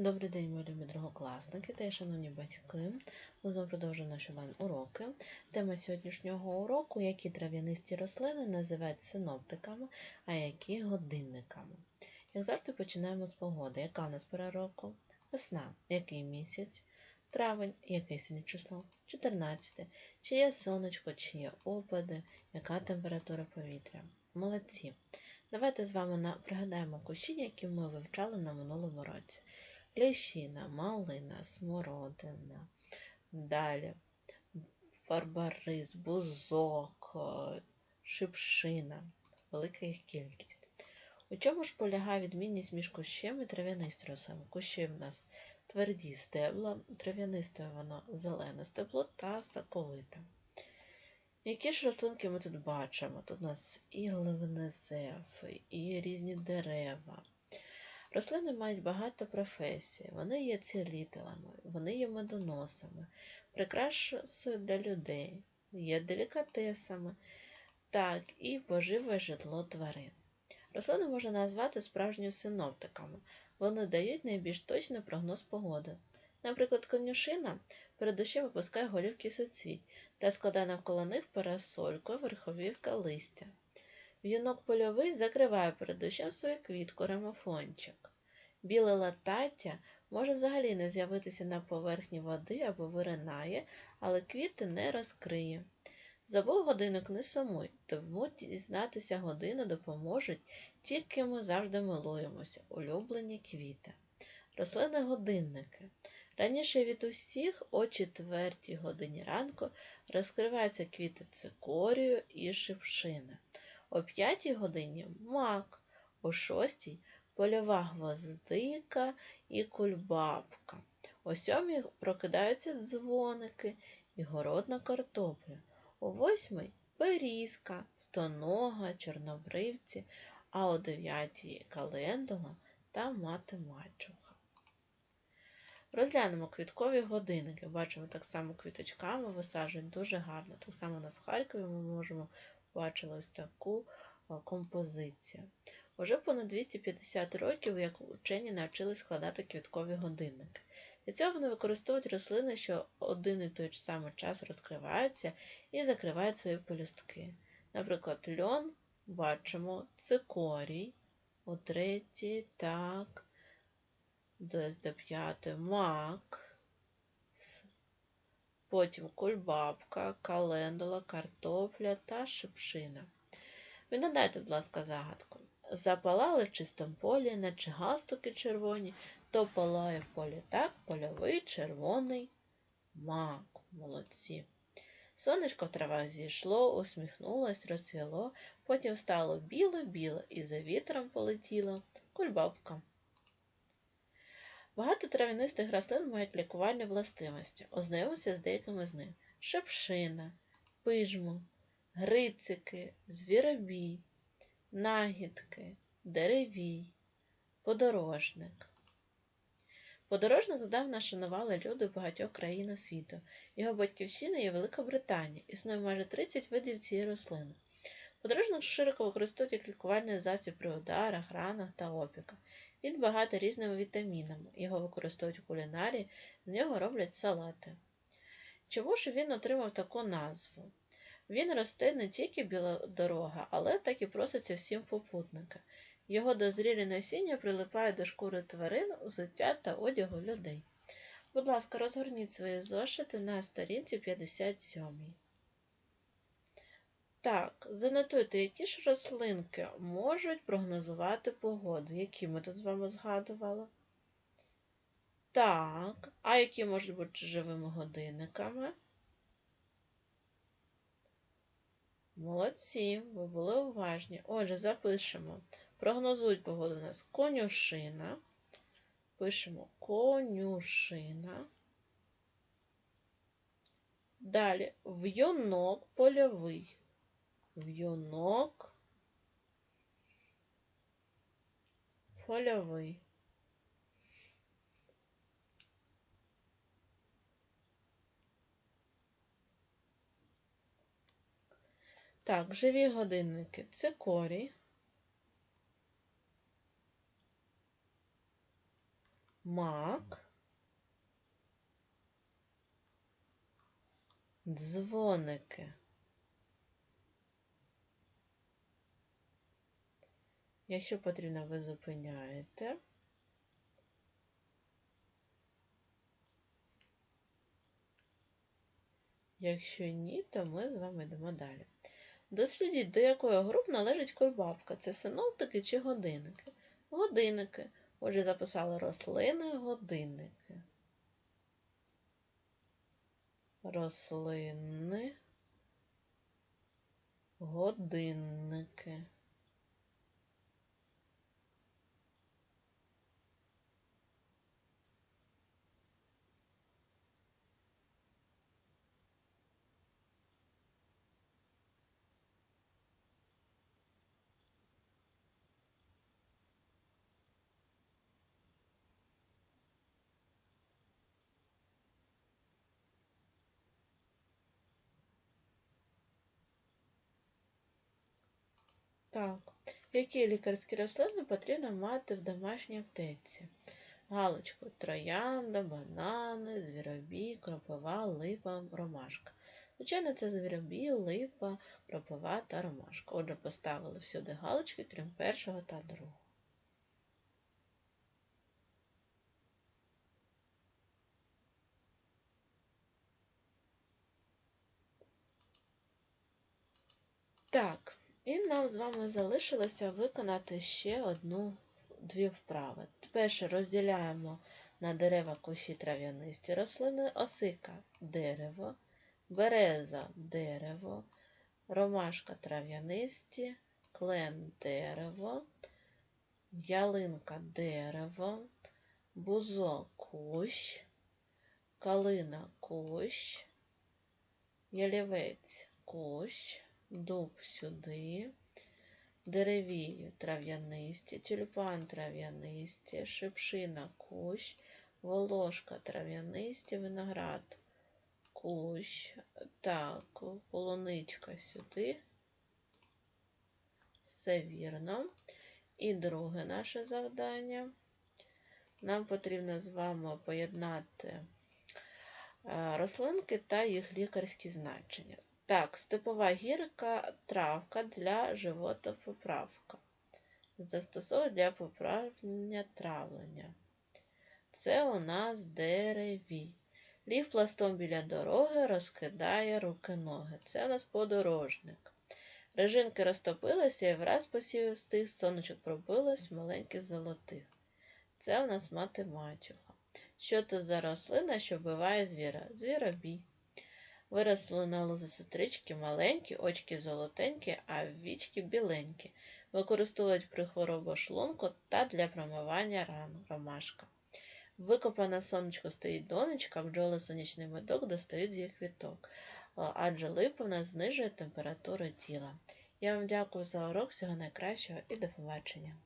Добрий день, мої любі другокласники та шановні батьки. Ми знову продовжуємо наші онлайн-уроки. Тема сьогоднішнього уроку які трав'янисті рослини називають синоптиками, а які годинниками. Як завжди, починаємо з погоди. Яка у нас пора року? Весна. Який місяць? Травень, яке сьогодні число? 14. Чи є сонечко, чи є опади, яка температура повітря? Молодці. Давайте з вами пригадаємо кущі, які ми вивчали на минулому році. Лещина, малина, смородина, далі барбарис, бузок, е, шипшина, велика їх кількість. У чому ж полягає відмінність між кущем і трав'янистою рослиною? Кущі в нас тверді стебла, трав'янистою воно зелене стебло та соковите. Які ж рослинки ми тут бачимо? Тут у нас і глинезефи, і різні дерева. Рослини мають багато професій. Вони є цілителями, вони є медоносами, прикрасою для людей, є делікатесами, так і поживе житло тварин. Рослини можна назвати справжніми синоптиками. Вони дають найбільш точний прогноз погоди. Наприклад, конюшина перед дощем випускає голівки суцвіть та складає навколо них парасолькою верховівка листя. В'юнок польовий закриває перед дощем свою квітку ремофончик. Біле латаття може взагалі не з'явитися на поверхні води або виринає, але квіти не розкриє. Забув годинник не сумуй, тому дізнатися годину допоможуть ті, ким ми завжди милуємося, улюблені квіти. Рослини годинники. Раніше від усіх о четвертій годині ранку розкриваються квіти цикорію і шипшини. О п'ятій годині мак, о шостій польова гвоздика і кульбабка. О сьомій прокидаються дзвоники і городна картопля. О восьмій берізка, стонога, чорнобривці, а о дев'ятій календула та мати мачуха. Розглянемо квіткові годинники. Бачимо, так само квіточками висаджують дуже гарно. Так само у нас в Харкові ми можемо бачити ось таку композицію. Уже понад 250 років, як учені навчились складати квіткові годинники. Для цього вони використовують рослини, що один і той самий час розкриваються і закривають свої полюстки. Наприклад, льон бачимо цикорій у третій, так, десь до п'ятої мак, потім кульбабка, календула, картопля та шипшина. Відгадайте, будь ласка, загадку. Запалали в чистому полі, наче галстуки червоні, то палає в полі так, польовий червоний мак. Молодці. Сонечко в травах зійшло, усміхнулось, розцвіло, потім стало біле-біле і за вітром полетіло кульбабка. Багато трав'янистих рослин мають лікувальні властивості. Ознайомимося з деякими з них: шепшина, пижмо, грицики, звіробій, нагідки, деревій, подорожник. Подорожник здавна шанували люди багатьох країнах світу. Його батьківщина є Велика Британія. Існує майже 30 видів цієї рослини. Подорожник широко використовують як лікувальний засіб при ударах, ранах та опіках. Він багатий різними вітамінами. Його використовують у кулінарії, з нього роблять салати. Чому ж він отримав таку назву? Він росте не тільки біля дорога, але так і проситься всім попутника. Його дозрілі насіння прилипають до шкури тварин, взуття та одягу людей. Будь ласка, розгорніть свої зошити на сторінці 57. Так, занотуйте, які ж рослинки можуть прогнозувати погоду, які ми тут з вами згадували. Так, а які можуть бути живими годинниками? Молодці, ви були уважні. Отже, запишемо. Прогнозують погоду у нас конюшина. Пишемо конюшина. Далі в'юнок польовий. В'юнок польовий. Так, живі годинники. Цикорій. мак, дзвоники. Якщо потрібно, ви зупиняєте. Якщо ні, то ми з вами йдемо далі. Дослідіть, до якої груп належить кульбабка. Це синоптики чи годинники? Годинники. Отже, записали рослини, годинники. Рослини, годинники. Так, які лікарські рослини потрібно мати в домашній аптеці? Галочку троянда, банани, звіробій, кропива, липа, ромашка. Звичайно, це звіробій, липа, кропива та ромашка. Отже, поставили всюди галочки, крім першого та другого. Так, і нам з вами залишилося виконати ще одну дві вправи. Перше розділяємо на дерева кущі трав'янисті рослини, осика дерево, береза дерево, ромашка трав'янисті, клен дерево, ялинка дерево, бузо кущ, калина кущ, ялівець кущ дуб сюди, деревію трав'янисті, тюльпан трав'янисті, шипшина кущ, волошка трав'янисті, виноград кущ, так, полуничка сюди. Все вірно. І друге наше завдання. Нам потрібно з вами поєднати е, рослинки та їх лікарські значення. Так, степова гірка травка для животопоправка. Застосовують для поправлення травлення. Це у нас дереві. Лів пластом біля дороги розкидає руки-ноги. Це у нас подорожник. Режинки розтопилися і враз посів з тих сонечок пробилось маленьких золотих. Це у нас мати мачуха. Що то за рослина, що вбиває звіра? Звіробій. Виросли на лозі сестрички маленькі, очки золотенькі, а вічки біленькі. Використовують при хворобошлунку та для промивання ран ромашка. Викопана в сонечко стоїть донечка, бджоли сонячний медок достають з їх квіток, адже липа знижує температуру тіла. Я вам дякую за урок, всього найкращого і до побачення.